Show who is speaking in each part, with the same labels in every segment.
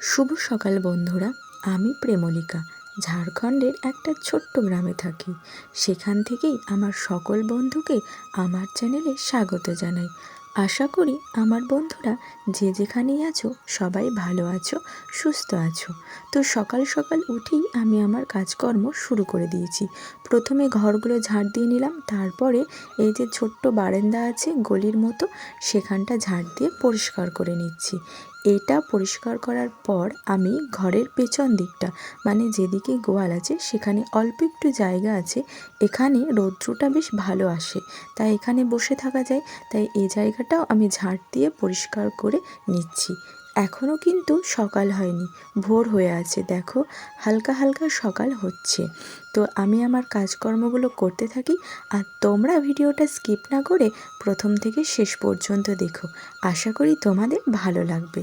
Speaker 1: শুভ সকাল বন্ধুরা, আমি প্রেমলিকা। ঝাড়খণ্ডের একটা ছোট্ট গ্রামে থাকি। সেখান থেকেই আমার সকল বন্ধুকে আমার চ্যানেলে স্বাগত জানাই। আশা করি আমার বন্ধুরা যে যেখানেই আছো, সবাই ভালো আছো, সুস্থ আছো। তো সকাল সকাল উঠেই আমি আমার কাজকর্ম শুরু করে দিয়েছি। প্রথমে ঘরগুলো ঝাড় দিয়ে নিলাম, তারপরে এই যে ছোট্ট বারান্দা আছে গলির মতো, সেখানটা ঝাড় দিয়ে পরিষ্কার করে নিচ্ছি। এটা পরিষ্কার করার পর আমি ঘরের পেছন দিকটা মানে যেদিকে গোয়াল আছে সেখানে অল্প একটু জায়গা আছে, এখানে রৌদ্রটা বেশ ভালো আসে। তাই এখানে বসে থাকা যায়, তাই এই জায়গাটাও আমি ঝাঁট দিয়ে পরিষ্কার করে নিচ্ছি। এখনও কিন্তু সকাল হয়নি। ভোর হয়ে আছে, দেখো। হালকা হালকা সকাল হচ্ছে। তো আমি আমার কাজকর্মগুলো করতে থাকি আর তোমরা ভিডিওটা স্কিপ না করে প্রথম থেকে শেষ পর্যন্ত দেখো। আশা করি তোমাদের ভালো লাগবে।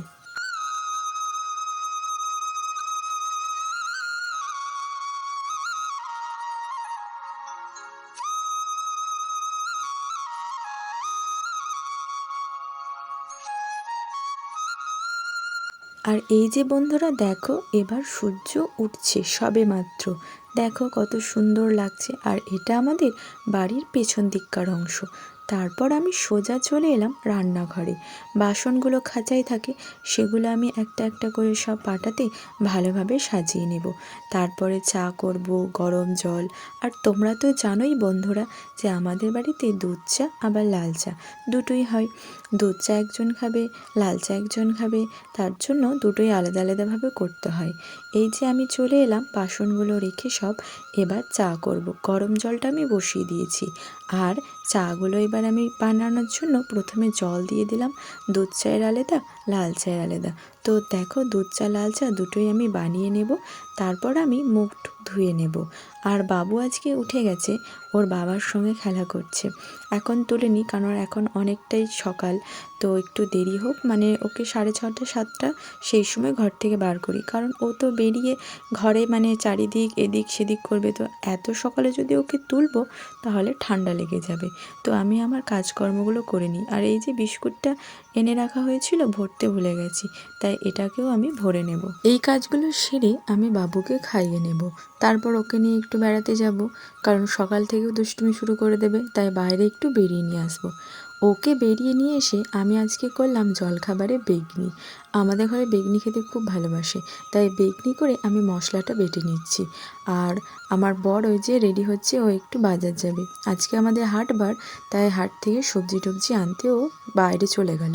Speaker 1: আর এই যে বন্ধুরা, দেখো এবার সূর্য উঠছে সবে মাত্র দেখো কত সুন্দর লাগছে। আর এটা আমাদের বাড়ির পেছন দিককার অংশ। তারপর আমি সোজা চলে এলাম রান্নাঘরে। বাসনগুলো খাঁচাই থাকে, সেগুলো আমি একটা একটা করে সব পাটাতে ভালোভাবে সাজিয়ে নেব। তারপরে চা করব, গরম জল। আর তোমরা তো জানোই বন্ধুরা যে আমাদের বাড়িতে দুধ চা, আবার লাল চা দুটোই হয়। দুধ চা একজন খাবে, লাল চা একজন খাবে, তার জন্য দুটোই আলাদা আলাদাভাবে করতে হয়। এই যে আমি চলে এলাম, বাসনগুলো রেখে সব এবার চা করব। গরম জলটা আমি বসিয়ে দিয়েছি। আর চাগুলো এবার আমি বানানোর জন্য প্রথমে জল দিয়ে দিলাম। দুধ চায়ের আলাদা লাল চায়ের আলাদা। তো দেখো দুধ চা, লাল চা দুটোই আমি বানিয়ে নেব। তারপর আমি মুখ ধুয়ে নেব। আর বাবু আজকে উঠে গেছে, ওর বাবার সঙ্গে খেলা করছে। এখন তুলিনি কারণ এখন অনেকটাই সকাল, তো একটু দেরি হোক মানে ওকে সাড়ে ছটা, সাতটা সেই সময় ঘর থেকে বার করি। কারণ ও তো বেরিয়ে ঘরে মানে চারিদিক, এদিক সেদিক করবে, তো এত সকালে যদি ওকে তুলবো, তাহলে ঠান্ডা লেগে যাবে। তো আমি আমার কাজকর্মগুলো করে নিই আর এই যে বিস্কুটটা এনে রাখা হয়েছিল, ভরতে ভুলে গেছি। তাই এটাকেও আমি ভরে নেব। এই কাজগুলো সেরে আমি বাবুকে খাইয়ে নেব। তারপর ওকে নিয়ে একটু বেড়াতে যাব। কারণ সকাল থেকেও দুষ্টুমি শুরু করে দেবে, তাই বাইরে একটু বেরিয়ে নিয়ে আসব। ওকে বেরিয়ে নিয়ে এসে আমি আজকে করলাম জলখাবারে বেগনি। আমাদের ঘরে বেগনি খেতে খুব ভালোবাসে, তাই বেগনি করে আমি মশলাটা বেটে নিচ্ছি। আর আমার বর ওই যে রেডি হচ্ছে, ও একটু বাজার যাবে। আজকে আমাদের হাট বার তাই হাট থেকে সবজি টবজি আনতে ও বাইরে চলে গেল।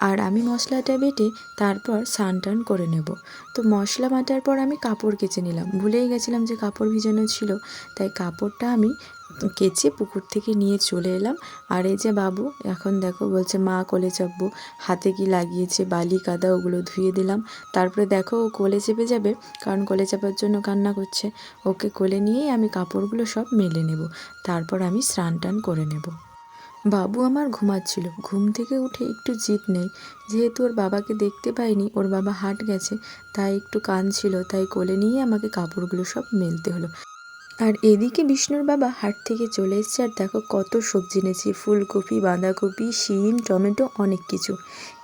Speaker 1: আর আমি মশলাটা বেটে তারপর স্নান টান করে নেব। তো মশলা বাটার পর আমি কাপড় কেচে নিলাম। ভুলেই গেছিলাম যে কাপড় ভিজানো ছিল। তাই কাপড়টা আমি কেচে পুকুর থেকে নিয়ে চলে এলাম। আর এই যে বাবু, এখন দেখো বলছে, মা কোলে চাপবো। হাতে কি লাগিয়েছে? বালি, কাদা, ওগুলো ধুয়ে দিলাম। তারপরে দেখো ও কোলে চেপে যাবে, কারণ কোলে চাপার জন্য কান্না করছে। ওকে কোলে নিয়েই আমি কাপড়গুলো সব মেলে নেব। তারপর আমি স্নান টান করে নেব। বাবু আমার ঘুমাচ্ছিল। ঘুম থেকে উঠে একটু জিদ নেই। যেহেতু ওর বাবাকে দেখতে পাইনি, ওর বাবা হাট গেছে, তাই একটু কান ছিল তাই কোলে নিয়ে আমাকে কাপড়গুলো সব মেলতে হলো। আর এদিকে বিষ্ণুর বাবা হাট থেকে চলে এসছে, আর দেখো কত সবজি এনেছি, ফুলকপি, বাঁধাকপি, শিম, টমেটো, অনেক কিছু।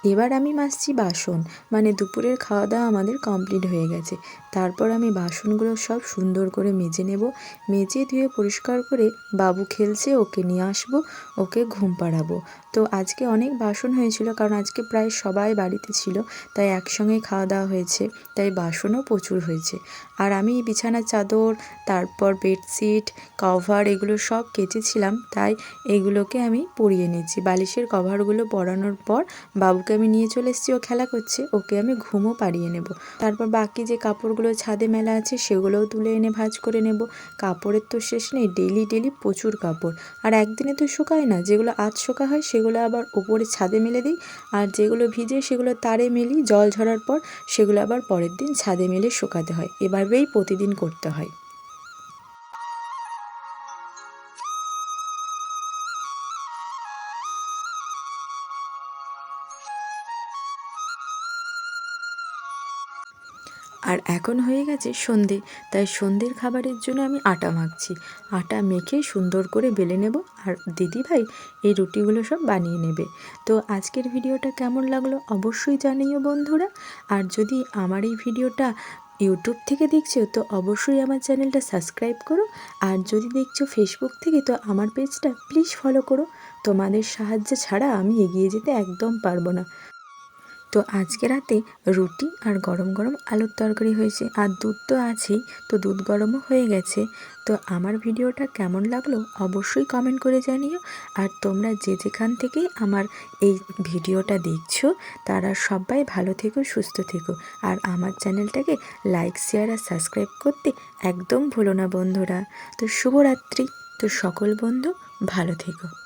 Speaker 1: এবার আমি মাজছি বাসন। মানে দুপুরের খাওয়া দাওয়া আমাদের কমপ্লিট হয়ে গেছে। তারপর আমি বাসনগুলো সব সুন্দর করে মেজে নেব। মেজে ধুয়ে পরিষ্কার করে বাবু খেলছে, ওকে নিয়ে আসব, ওকে ঘুম পাড়াবো। তো আজকে অনেক বাসন হয়েছিল, কারণ আজকে প্রায় সবাই বাড়িতে ছিল, তাই একসঙ্গে খাওয়া দাওয়া হয়েছে, তাই বাসনও প্রচুর হয়েছে। আর আমি বিছানার চাদর, তারপর বেডশিট, কভার এগুলো সব কেচেছিলাম, তাই এগুলোকে আমি পরিয়ে নিচ্ছি। বালিশের কভারগুলো পরানোর পর বাবুকে আমি নিয়ে চলে এসেছি, ও খেলা করছে, ওকে আমি ঘুমও পাড়িয়ে নেব। তারপর বাকি যে কাপড়গুলো ছাদে মেলা আছে, সেগুলোও তুলে এনে ভাঁজ করে নেব। কাপড়ের তো শেষ নেই ডেলি ডেলি প্রচুর কাপড়। আর একদিনে তো শুকায় না, যেগুলো আজ শোকা হয়, সেগুলো আবার ওপরে ছাদে মেলে দিই। আর যেগুলো ভিজে, সেগুলো তারে মেলি, জল ঝরার পর, সেগুলো আবার পরের দিন ছাদে মেলে শুকাতে হয়। এভাবেই প্রতিদিন করতে হয়। আর এখন হয়ে গেছে সন্ধে। তাই সন্ধ্যের খাবারের জন্য আমি আটা মাখছি। আটা মেখে সুন্দর করে বেলে নেব আর দিদিভাই এই রুটিগুলো সব বানিয়ে নেবে। তো আজকের ভিডিওটা কেমন লাগল অবশ্যই জানিও বন্ধুরা। আর যদি আমার এই ভিডিওটা ইউটিউব থেকে দেখছ, তো অবশ্যই আমার চ্যানেলটা সাবস্ক্রাইব করো। আর যদি দেখছ ফেসবুক থেকে, তো আমার পেজটা প্লিজ ফলো করো। তোমাদের সাহায্য ছাড়া আমি এগিয়ে যেতে একদম পারব না। তো আজকে রাতে রুটি আর গরম গরম আলুর তরকারি হয়েছে আর দুধ তো আছেই, তো দুধ গরমও হয়ে গেছে। তো আমার ভিডিওটা কেমন লাগল অবশ্যই কমেন্ট করে জানিও। আর তোমরা যে যেখান থেকেই আমার এই ভিডিওটা দেখছ, তারা সবাই ভালো থেকো, সুস্থ থেকো। আর আমার চ্যানেলটাকে লাইক শেয়ার আর সাবস্ক্রাইব করতে একদম ভুলো না বন্ধুরা। তো শুভরাত্রি। তো সকল বন্ধু ভালো থেকো।